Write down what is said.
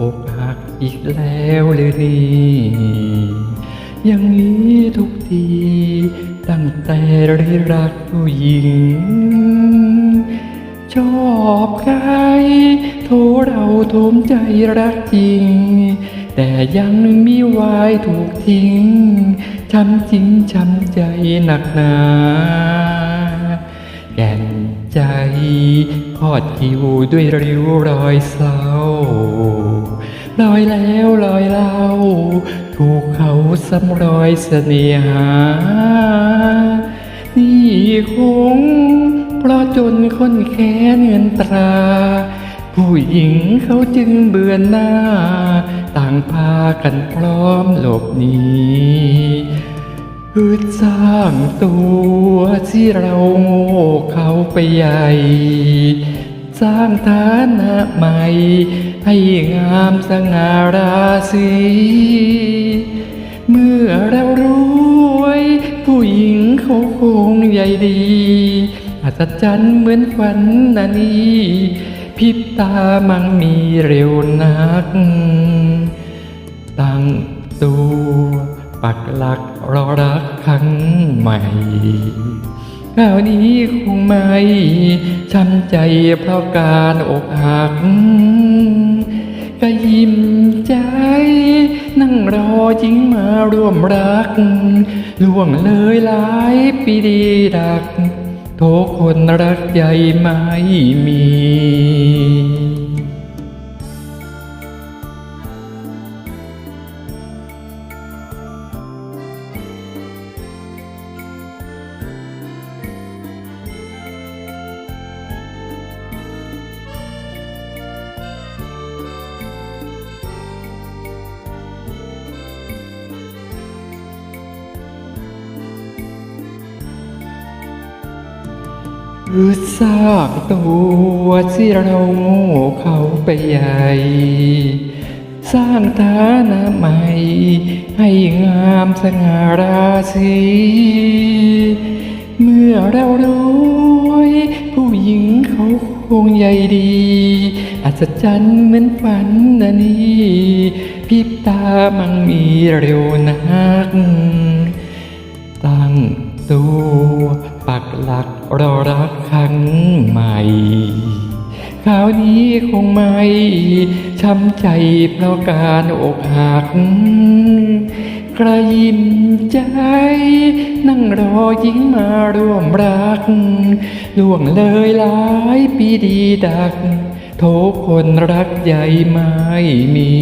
อกหักอีกแล้วเลยนี่อย่างนี้ทุกที ตั้งแต่ได้รักผู้หญิง ชอบใครโทเราโทมใจรักจริง แต่ยังมีวายถูกทิ้ง ช้ำจริงช้ำใจหนักหนาแก่น ใจพอดคิวด้วยริ้วรอยเศร้าลอยแล้วลอยเล่าถูกเขาซ้ำรอยเสน่หา นี่คงเพราะจนคนแค้นเงินตรา ผู้หญิงเขาจึงเบื่อหน้า ต่างพากันพร้อมหลบหนี ฮึดสร้างตัวที่เราโง่เขาไปใหญ่ สร้างฐานะใหม่ ให้งามสง่าราศีเมื่อเรารวย ผู้หญิงเขาคงใหญ่ดี อัศจรรย์เหมือนฝันนานีพริบตามังมีเร็วนัก ตั้งตัว ปักหลักรอรักครั้งใหม่คราวนี้คงไม่ช้ำใจเพราะการอกหักก็ยิ้มใจ นั่งรอจิงมาร่วมรัก ล่วงเลยหลายปีดีดัก โทคนรักใหญ่ไม่มี คือสร้างตัวที่เราโง่เขาไปใหญ่ สร้างฐานะใหม่ ให้งามสง่าราศีเมื่อเรารวยผู้หญิงเขาคงใหญ่ดี อัศจรรย์เหมือนฝันนะนี่พิบตามังมีเร็วนัก ตั้ง ตัว ปักหลักรอรักครั้งใหม่คราวนี้คงไม่ช้ำใจเพราะการอกหักกระยิมใจ นั่งรอหญิงมาร่วมรักล่วงเลยหลายปีดีดัก โทคนรักใหญ่ไม่มี